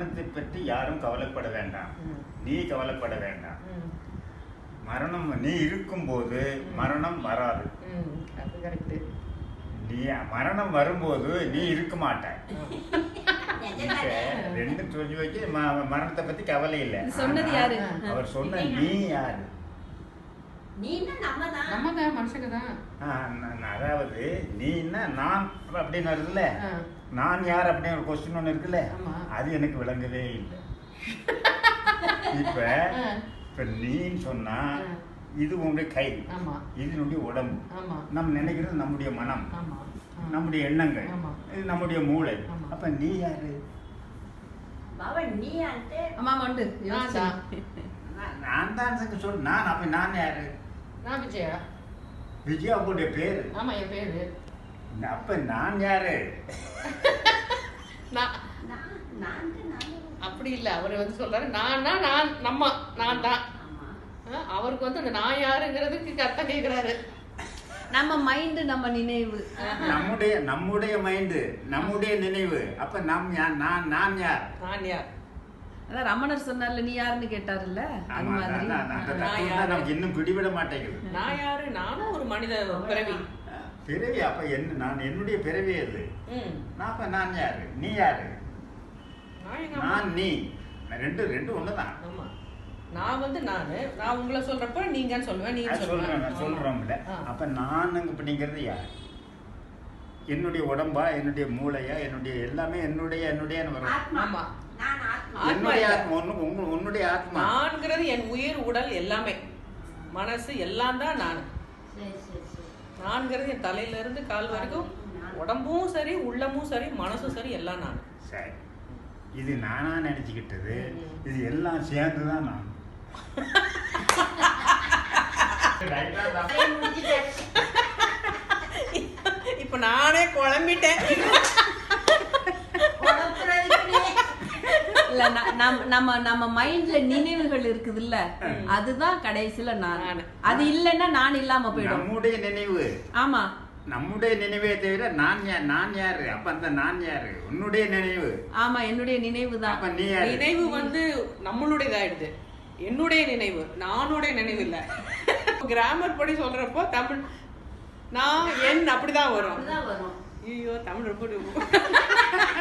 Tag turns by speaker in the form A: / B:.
A: மரணத்தை பற்றி யாரும் கவலைப்பட வேண்டாம். நீ கவலைப்பட வேண்டாம். மரணம் நீ இருக்கும்போது மரணம் வராது. நீ மரணம் வரும்போது நீ இருக்க மாட்ட ரெண்டு சொல்லி வச்சு ம- மரணத்தை பத்தி கவலை இல்லை.
B: இது சொன்னது யாரு?
A: அவர் சொன்ன நீ யாரு? அதாவது நீ என்ன நான் அப்படின்னு
C: இருக்குல்ல
A: நான் யார் அப்படின்னு ஒரு கொஸ்டின் ஒன்று இருக்குல்ல? அது எனக்கு விளங்கவே இல்லை. இப்ப இப்ப நீன்னு சொன்னா இது உங்களுடைய கை. இது நம்முடைய உடம்பு. நம்ம நினைக்கிறது நம்முடைய மனம். நம்முடைய எண்ணங்கள். இது நம்முடைய மூளை. அப்ப நீ யாரு?
D: நீ అంటే
A: நான் தான் சங்க சொல் நான் அப்ப நான் யாரு?
C: நான் விஜயா.
A: விஜயா உங்களுடைய பேரு?
C: ஆமா என் பேரு.
A: அப்ப நான் யாரு?
C: அப்படி இல்ல அவர் வந்து சொல்றாரு நான்னா நான் நம்ம நான் தான். அவருக்கு வந்து அந்த நான் யாருங்கிறதுக்கு கரெக்டா கேக்குறாரு.
B: நம்ம மைண்டு நம்ம நினைவு.
A: நம்முடைய நம்முடைய மைண்டு நம்முடைய நினைவு. அப்ப நாம் யார் நான் நான் யார்?
C: நான் யார்?
B: அதான் ரமணர் சொன்னார்ல நீ யாருன்னு கேட்டாருல்ல? அது மாதிரி.
A: நமக்கு இன்னும் பிடிபட மாட்டேங்குது.
C: நான் யாரு? நானும் ஒரு மனித பிறவி.
A: பிறவி அப்ப என்ன நான் என்னுடைய பிறவி அது
C: ம்.
A: நான் அப்ப நான் யாரு? நீ யாரு?
C: நான்
A: நீ. ரெண்டு ரெண்டு ஒண்ணுதான்.
C: ஆமா. நான் வந்து நானு. நான் உங்களை சொல்றப்ப நீங்கன்னு சொல்லுவேன் நீ
A: அது சொல்றேன் நான் சொல்றோம்ல. அப்ப நான் அப்படிங்கிறது யார்? என்னுடைய உடம்பா என்னுடைய மூளையா என்னுடைய எல்லாமே என்னுடைய என்னுடைய என்னுடைய ஆத்மா உன்னுடைய ஆத்மா.
C: நான்கிறது என் உயிர் உடல் எல்லாமே. மனசு எல்லாம் தான் நான். நான்கிறது என் தலையில இருந்து கால் வரைக்கும் உடம்பும் சரி உள்ளமும் சரி மனசும் சரி எல்லாம் நான்.
A: சரி. இது நானா நினைச்சுக்கிட்டது? இது எல்லாம் சேர்ந்து
D: தான் நான்.
C: இப்ப நானே குழம்பிட்டேன்.
B: நம்ம நம்ம நம்ம மைண்ட்ல நினைவுகள் இருக்குதுல்ல அதுதான் கடைசியில
C: நான்.
B: அது இல்லைன்னா நான் இல்லாம போயிடும்.
A: நம்முடைய நினைவு.
B: ஆமா.
A: நம்முடைய நினைவே தவிர நான் யா- நான் யாரு? அப்ப அந்த நான் யாரு? உன்னுடைய நினைவு.
B: ஆமா என்னுடைய நினைவு தான்.
A: அப்ப நீ யாரு?
C: நினைவு வந்து நம்மளுடையதாயிடுது. என்னுடைய நினைவு. நானுடைய நினைவு இல்ல. கிராமர் படி சொல்றப்போ தமிழ் நான் என் அப்படிதான் வரும்.
D: அப்படிதான் வரும்.
C: ஐயோ தமிழ் ரொம்ப